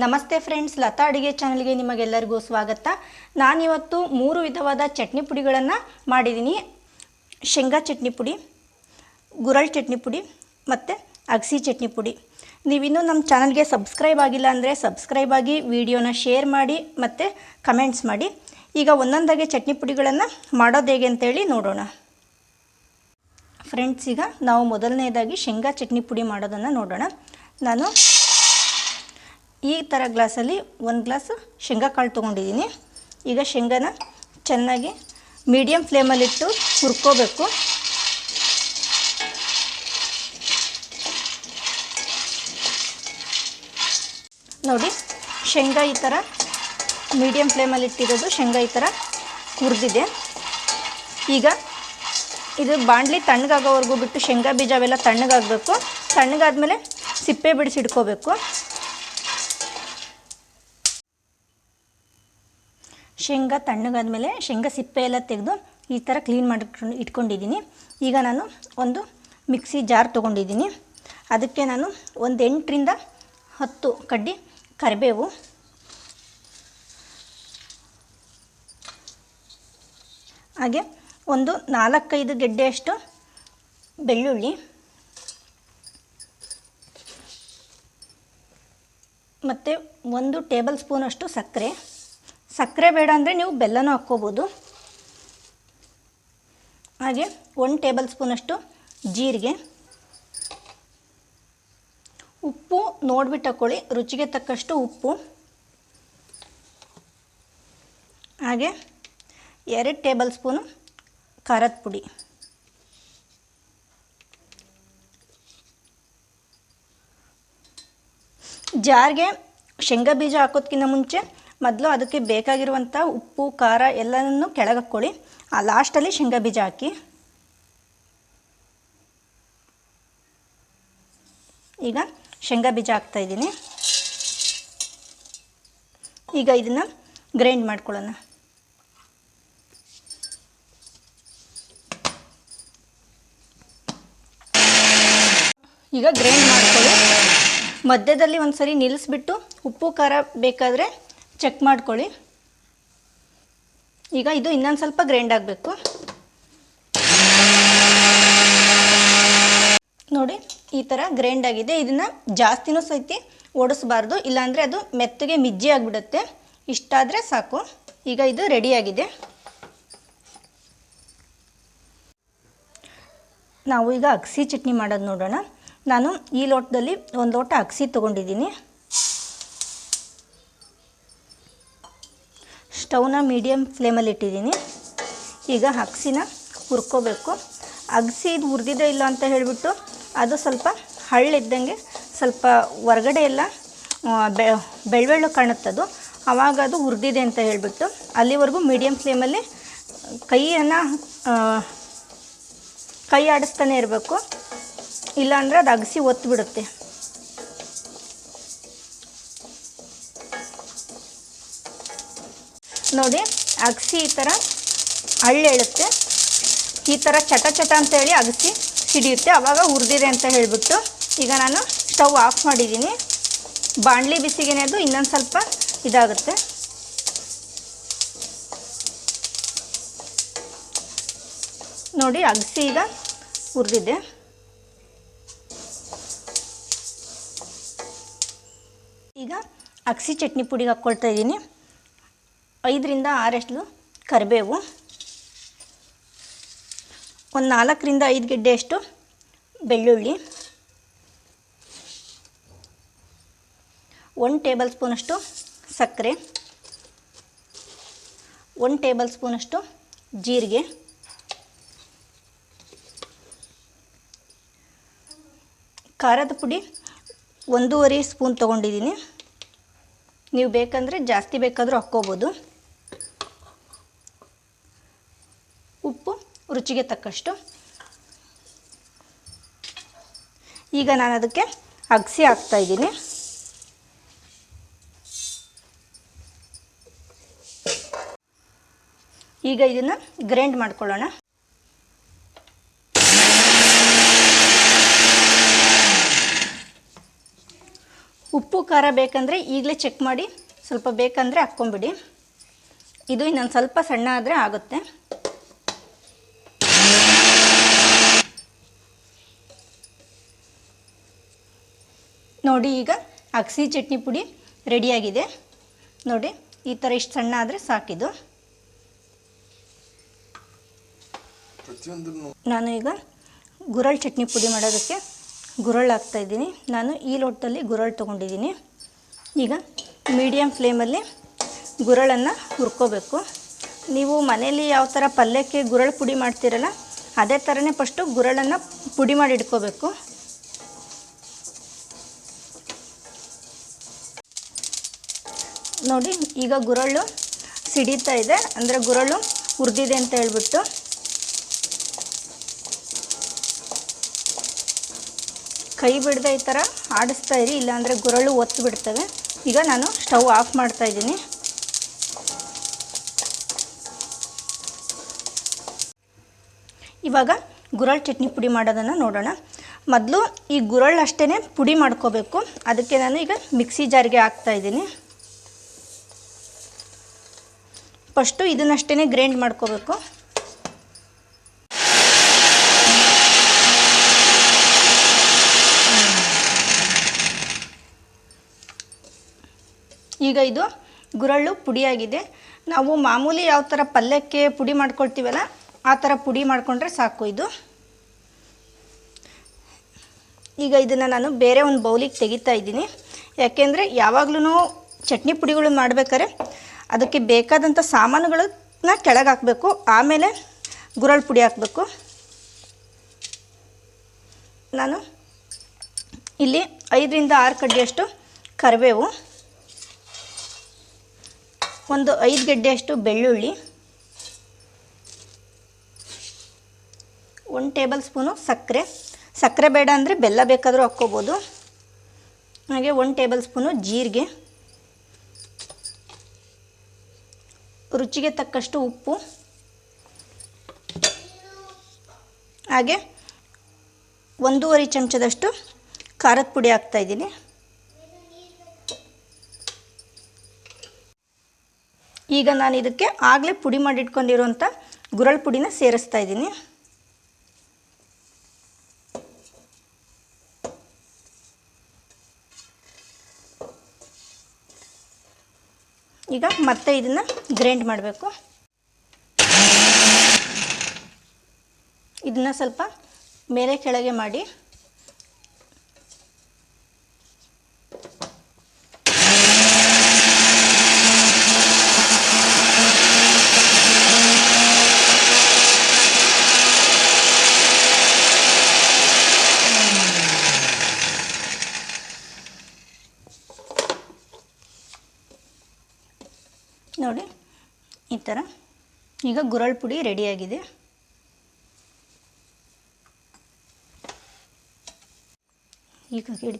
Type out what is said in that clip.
ನಮಸ್ತೆ ಫ್ರೆಂಡ್ಸ್, ಲತಾ ಅಡುಗೆ ಚಾನಲ್ಗೆ ನಿಮಗೆಲ್ಲರಿಗೂ ಸ್ವಾಗತ. ನಾನಿವತ್ತು ಮೂರು ವಿಧವಾದ ಚಟ್ನಿ ಪುಡಿಗಳನ್ನು ಮಾಡಿದ್ದೀನಿ. ಶೇಂಗಾ ಚಟ್ನಿ ಪುಡಿ, ಗುರಳ್ ಚಟ್ನಿ ಪುಡಿ ಮತ್ತು ಅಗಸಿ ಚಟ್ನಿ ಪುಡಿ. ನೀವಿನ್ನೂ ನಮ್ಮ ಚಾನಲ್ಗೆ ಸಬ್ಸ್ಕ್ರೈಬ್ ಆಗಿಲ್ಲ ಅಂದರೆ ಸಬ್ಸ್ಕ್ರೈಬ್ ಆಗಿ ವಿಡಿಯೋನ ಶೇರ್ ಮಾಡಿ ಮತ್ತು ಕಮೆಂಟ್ಸ್ ಮಾಡಿ. ಈಗ ಒಂದೊಂದಾಗಿ ಚಟ್ನಿ ಪುಡಿಗಳನ್ನು ಮಾಡೋದು ಹೇಗೆ ಅಂತೇಳಿ ನೋಡೋಣ. ಫ್ರೆಂಡ್ಸ್, ಈಗ ನಾವು ಮೊದಲನೇದಾಗಿ ಶೇಂಗಾ ಚಟ್ನಿ ಪುಡಿ ಮಾಡೋದನ್ನು ನೋಡೋಣ. ನಾನು ಈ ಥರ ಗ್ಲಾಸಲ್ಲಿ ಒಂದು ಗ್ಲಾಸ್ ಶೇಂಗಾ ಕಾಳು ತೊಗೊಂಡಿದ್ದೀನಿ ಈಗ ಶೇಂಗಾನ ಚೆನ್ನಾಗಿ ಮೀಡಿಯಮ್ ಫ್ಲೇಮಲ್ಲಿಟ್ಟು ಹುರ್ಕೋಬೇಕು. ನೋಡಿ, ಶೇಂಗಾ ಈ ಥರ ಮೀಡಿಯಮ್ ಫ್ಲೇಮಲ್ಲಿ ಇಟ್ಟಿರೋದು ಶೇಂಗಾ ಈ ಥರ ಹುರಿದಿದೆ. ಈಗ ಇದು ಬಾಣಲಿ ತಣ್ಣಗಾಗೋವರೆಗೂ ಬಿಟ್ಟು ಶೇಂಗಾ ಬೀಜ ಅವೆಲ್ಲ ತಣ್ಣಗಾಗಬೇಕು. ತಣ್ಣಗಾದ್ಮೇಲೆ ಸಿಪ್ಪೆ ಬಿಡಿಸಿಡ್ಕೋಬೇಕು ಶೇಂಗಾ ತಣ್ಣಗಾದ್ಮೇಲೆ ಶೇಂಗಾ ಸಿಪ್ಪೆ ಎಲ್ಲ ತೆಗೆದು ಈ ಥರ ಕ್ಲೀನ್ ಮಾಡಿ ಇಟ್ಕೊಂಡಿದ್ದೀನಿ. ಈಗ ನಾನು ಒಂದು ಮಿಕ್ಸಿ ಜಾರ್ ತೊಗೊಂಡಿದ್ದೀನಿ. ಅದಕ್ಕೆ ನಾನು ಒಂದು ಎಂಟರಿಂದ ಹತ್ತು ಕಡ್ಡಿ ಕರಿಬೇವು. ಹಾಗೆ ಒಂದು ನಾಲ್ಕೈದು ಗೆಡ್ಡೆಯಷ್ಟು ಬೆಳ್ಳುಳ್ಳಿ. ಮತ್ತು ಒಂದು ಟೇಬಲ್ ಸ್ಪೂನಷ್ಟು ಸಕ್ಕರೆ. ಸಕ್ಕರೆ ಬೇಡ ಅಂದರೆ ನೀವು ಬೆಲ್ಲನೂ ಹಾಕ್ಕೋಬೋದು. ಹಾಗೆ ಒಂದು ಟೇಬಲ್ ಸ್ಪೂನಷ್ಟು ಜೀರಿಗೆ. ಉಪ್ಪು ನೋಡ್ಬಿಟ್ಟು ಹಾಕ್ಕೊಳ್ಳಿ ರುಚಿಗೆ ತಕ್ಕಷ್ಟು ಉಪ್ಪು. ಹಾಗೆ ಎರಡು ಟೇಬಲ್ ಸ್ಪೂನು ಖಾರದ ಪುಡಿ. ಜಾರ್ಗೆ ಶೇಂಗಾ ಬೀಜ ಹಾಕೋದ್ಕಿಂತ ಮುಂಚೆ ಮೊದಲು ಅದಕ್ಕೆ ಬೇಕಾಗಿರುವಂಥ ಉಪ್ಪು, ಖಾರ ಎಲ್ಲನೂ ಕೆಳಗೆ ಹಾಕ್ಕೊಳ್ಳಿ ಆ ಲಾಸ್ಟಲ್ಲಿ ಶೇಂಗಾ ಬೀಜ ಹಾಕಿ. ಈಗ ಶೇಂಗಾ ಬೀಜ ಹಾಕ್ತಾಯಿದ್ದೀನಿ ಈಗ ಇದನ್ನು ಗ್ರೈಂಡ್ ಮಾಡ್ಕೊಳ್ಳೋಣ. ಈಗ ಗ್ರೈಂಡ್ ಮಾಡ್ಕೊಳ್ಳಿ. ಮಧ್ಯದಲ್ಲಿ ಒಂದು ಸರಿ ನಿಲ್ಲಿಸ್ಬಿಟ್ಟು ಉಪ್ಪು, ಖಾರ ಬೇಕಾದರೆ ಚೆಕ್ ಮಾಡ್ಕೊಳ್ಳಿ. ಈಗ ಇದು ಇನ್ನೊಂದು ಸ್ವಲ್ಪ ಗ್ರೈಂಡ್ ಆಗಬೇಕು. ನೋಡಿ, ಈ ಥರ ಗ್ರೈಂಡ್ ಆಗಿದೆ. ಇದನ್ನು ಜಾಸ್ತಿನೂ ಸಹಿತ ಓಡಿಸ್ಬಾರ್ದು. ಇಲ್ಲಾಂದರೆ ಅದು ಮೆತ್ತಗೆ ಮಿಜ್ಜಿ ಆಗಿಬಿಡುತ್ತೆ. ಇಷ್ಟಾದರೆ ಸಾಕು. ಈಗ ಇದು ರೆಡಿಯಾಗಿದೆ ನಾವು ಈಗ ಅಗಸಿ ಚಟ್ನಿ ಮಾಡೋದು ನೋಡೋಣ. ನಾನು ಈ ಲೋಟದಲ್ಲಿ ಒಂದು ಲೋಟ ಅಗಸಿ ತೊಗೊಂಡಿದ್ದೀನಿ. ಸ್ಟವ್ನ ಮೀಡಿಯಮ್ ಫ್ಲೇಮಲ್ಲಿ ಇಟ್ಟಿದ್ದೀನಿ. ಈಗ ಅಗ್ಸಿನ ಹುರ್ಕೋಬೇಕು. ಅಗಸಿ ಇದು ಹುರಿದಿದೆ ಇಲ್ಲ ಅಂತ ಹೇಳಿಬಿಟ್ಟು ಅದು ಸ್ವಲ್ಪ ಹಳ್ಳಿದ್ದಂಗೆ ಸ್ವಲ್ಪ ಹೊರಗಡೆ ಎಲ್ಲ ಬೆ ಕಾಣುತ್ತೆ ಕಾಣುತ್ತದು ಆವಾಗ ಅದು ಹುರಿದಿದೆ ಅಂತ ಹೇಳಿಬಿಟ್ಟು ಅಲ್ಲಿವರೆಗೂ ಮೀಡಿಯಮ್ ಫ್ಲೇಮಲ್ಲಿ ಕೈಯನ್ನು ಕೈ ಆಡಿಸ್ತಾನೆ ಇರಬೇಕು. ಇಲ್ಲಾಂದರೆ ಅದು ಅಗಸಿ ಒತ್ತಿಬಿಡುತ್ತೆ ನೋಡಿ ಅಗಸಿ ಈ ಥರ ಹಳ್ಳೆಳುತ್ತೆ ಈ ಥರ ಚಟ ಚಟ ಅಂತ ಹೇಳಿ ಅಗಸಿ ಹಿಡಿಯುತ್ತೆ. ಆವಾಗ ಹುರಿದಿದೆ ಅಂತ ಹೇಳಿಬಿಟ್ಟು ಈಗ ನಾನು ಸ್ಟವ್ ಆಫ್ ಮಾಡಿದ್ದೀನಿ. ಬಾಣಲಿ ಬಿಸಿಗೆನೆ ಅದು ಇನ್ನೊಂದು ಸ್ವಲ್ಪ ಇದಾಗುತ್ತೆ. ನೋಡಿ, ಅಗಸಿ ಈಗ ಹುರಿದಿದೆ. ಈಗ ಅಗಸಿ ಚಟ್ನಿ ಪುಡಿಗೆ ಹಾಕ್ಕೊಳ್ತಾ ಇದ್ದೀನಿ. ಐದರಿಂದ ಆರಷ್ಟು ಕರಿಬೇವು. ಒಂದು ನಾಲ್ಕರಿಂದ ಐದು ಗೆಡ್ಡೆಯಷ್ಟು ಬೆಳ್ಳುಳ್ಳಿ. ಒಂದು ಟೇಬಲ್ ಸ್ಪೂನಷ್ಟು ಸಕ್ಕರೆ. ಒಂದು ಟೇಬಲ್ ಸ್ಪೂನಷ್ಟು ಜೀರಿಗೆ. ಖಾರದ ಪುಡಿ ಒಂದೂವರೆ ಸ್ಪೂನ್ ತೊಗೊಂಡಿದ್ದೀನಿ. ನೀವು ಬೇಕಂದರೆ ಜಾಸ್ತಿ ಬೇಕಾದರೂ ಹಾಕ್ಕೋಬೋದು. ಉಪ್ಪು, ರುಚಿಗೆ ತಕ್ಕಷ್ಟು. ಈಗ ನಾನು ಅದಕ್ಕೆ ಅಗಸಿ ಹಾಕ್ತಾಯಿದ್ದೀನಿ ಈಗ ಇದನ್ನು ಗ್ರೈಂಡ್ ಮಾಡ್ಕೊಳ್ಳೋಣ. ಉಪ್ಪು, ಖಾರ ಬೇಕಂದರೆ ಈಗಲೇ ಚೆಕ್ ಮಾಡಿ. ಸ್ವಲ್ಪ ಬೇಕಂದರೆ ಹಾಕ್ಕೊಂಬಿಡಿ. ಇದು ಇನ್ನೊಂದು ಸ್ವಲ್ಪ ಸಣ್ಣ ಆದರೆ ಆಗುತ್ತೆ. ನೋಡಿ ಈಗ ಅಗಸಿ ಚಟ್ನಿ ಪುಡಿ ರೆಡಿಯಾಗಿದೆ. ನೋಡಿ ಈ ಥರ ಇಷ್ಟು ಸಣ್ಣ ಆದರೆ ಸಾಕಿದು ನಾನು ಈಗ ಗುರಳ್ ಚಟ್ನಿ ಪುಡಿ ಮಾಡೋದಕ್ಕೆ ಗುರಳ್ ಹಾಕ್ತಾಯಿದ್ದೀನಿ ನಾನು ಈ ಲೋಟದಲ್ಲಿ ಗುರಳ್ ತೊಗೊಂಡಿದ್ದೀನಿ. ಈಗ ಮೀಡಿಯಮ್ ಫ್ಲೇಮಲ್ಲಿ ಗುರಳನ್ನು ಹುರ್ಕೋಬೇಕು. ನೀವು ಮನೇಲಿ ಯಾವ ಥರ ಪಲ್ಯಕ್ಕೆ ಗುರಳ್ ಪುಡಿ ಮಾಡ್ತೀರಲ್ಲ ಅದೇ ಥರನೇ ಫಸ್ಟು ಗುರಳನ್ನು ಪುಡಿ ಮಾಡಿ ಇಟ್ಕೋಬೇಕು. ನೋಡಿ, ಈಗ ಗುರಳ್ಳು ಸಿಡಿತಾ ಇದೆ. ಅಂದರೆ ಗುರಳು ಹುರಿದಿದೆ ಅಂತ ಹೇಳ್ಬಿಟ್ಟು. ಕೈ ಬಿಡದೆ ಈ ಥರ ಆಡಿಸ್ತಾ ಇರಿ, ಇಲ್ಲಾಂದರೆ ಗುರಳು ಒತ್ತು ಬಿಡ್ತವೆ. ಈಗ ನಾನು ಸ್ಟವ್ ಆಫ್ ಮಾಡ್ತಾ ಇದ್ದೀನಿ. ಇವಾಗ ಗುರಳ್ ಚಟ್ನಿ ಪುಡಿ ಮಾಡೋದನ್ನು ನೋಡೋಣ. ಮೊದಲು ಈ ಗುರಳ್ ಅಷ್ಟೇ ಪುಡಿ ಮಾಡ್ಕೋಬೇಕು. ಅದಕ್ಕೆ ನಾನು ಈಗ ಮಿಕ್ಸಿ ಜಾರಿಗೆ ಹಾಕ್ತಾ ಇದ್ದೀನಿ. ಫಸ್ಟು ಇದನ್ನಷ್ಟೇ ಗ್ರೈಂಡ್ ಮಾಡ್ಕೋಬೇಕು. ಈಗ ಇದು ಗುರಳ್ಳು ಪುಡಿಯಾಗಿದೆ. ನಾವು ಮಾಮೂಲಿ ಯಾವ ಥರ ಪಲ್ಯಕ್ಕೆ ಪುಡಿ ಮಾಡ್ಕೊಳ್ತೀವಲ್ಲ, ಆ ಥರ ಪುಡಿ ಮಾಡಿಕೊಂಡ್ರೆ ಸಾಕು ಇದು. ಈಗ ಇದನ್ನು ನಾನು ಬೇರೆ ಒಂದು ಬೌಲಿಗೆ ತೆಗಿತಾ ಇದ್ದೀನಿ. ಯಾಕೆಂದರೆ ಯಾವಾಗಲೂ ಚಟ್ನಿ ಪುಡಿಗಳು ಮಾಡ್ಬೇಕಾದ್ರೆ ಅದಕ್ಕೆ ಬೇಕಾದಂಥ ಸಾಮಾನುಗಳನ್ನ ಕೆಳಗೆ ಹಾಕಬೇಕು, ಆಮೇಲೆ ಗುರಳ್ ಪುಡಿ ಹಾಕಬೇಕು. ನಾನು ಇಲ್ಲಿ ಐದರಿಂದ ಆರು ಕಡ್ಡಿಯಷ್ಟು ಕರಿಬೇವು, ಒಂದು ಐದು ಗಡ್ಡೆಯಷ್ಟು ಬೆಳ್ಳುಳ್ಳಿ, ಒಂದು ಟೇಬಲ್ ಸ್ಪೂನು ಸಕ್ಕರೆ. ಸಕ್ಕರೆ ಬೇಡ ಅಂದರೆ ಬೆಲ್ಲ ಬೇಕಾದರೂ ಹಾಕ್ಕೋಬೋದು. ಹಾಗೆ ಒಂದು ಟೇಬಲ್ ಸ್ಪೂನು ಜೀರಿಗೆ. ರುಚಿಗೆ ತಕ್ಕಷ್ಟು ಉಪ್ಪು. ಹಾಗೆ ಒಂದೂವರೆ ಚಮಚದಷ್ಟು ಖಾರದ ಪುಡಿ ಹಾಕ್ತಾಯಿದ್ದೀನಿ ಈಗ ನಾನು ಇದಕ್ಕೆ ಆಗಲೇ ಪುಡಿ ಮಾಡಿಟ್ಕೊಂಡಿರುವಂಥ ಗುರಳ್ ಪುಡಿನ ಸೇರಿಸ್ತಾ ಇದ್ದೀನಿ. ಈಗ ಮತ್ತೆ ಇದನ್ನು ಗ್ರೈಂಡ್ ಮಾಡಬೇಕು. ಇದನ್ನು ಸ್ವಲ್ಪ ಮೇಲೆ ಕೆಳಗೆ ಮಾಡಿ. ನೋಡಿ. ಈ ಥರ ಈಗ ಗುರಳ್ ಪುಡಿ ರೆಡಿಯಾಗಿದೆ ಈಗ ಹಿಡಿ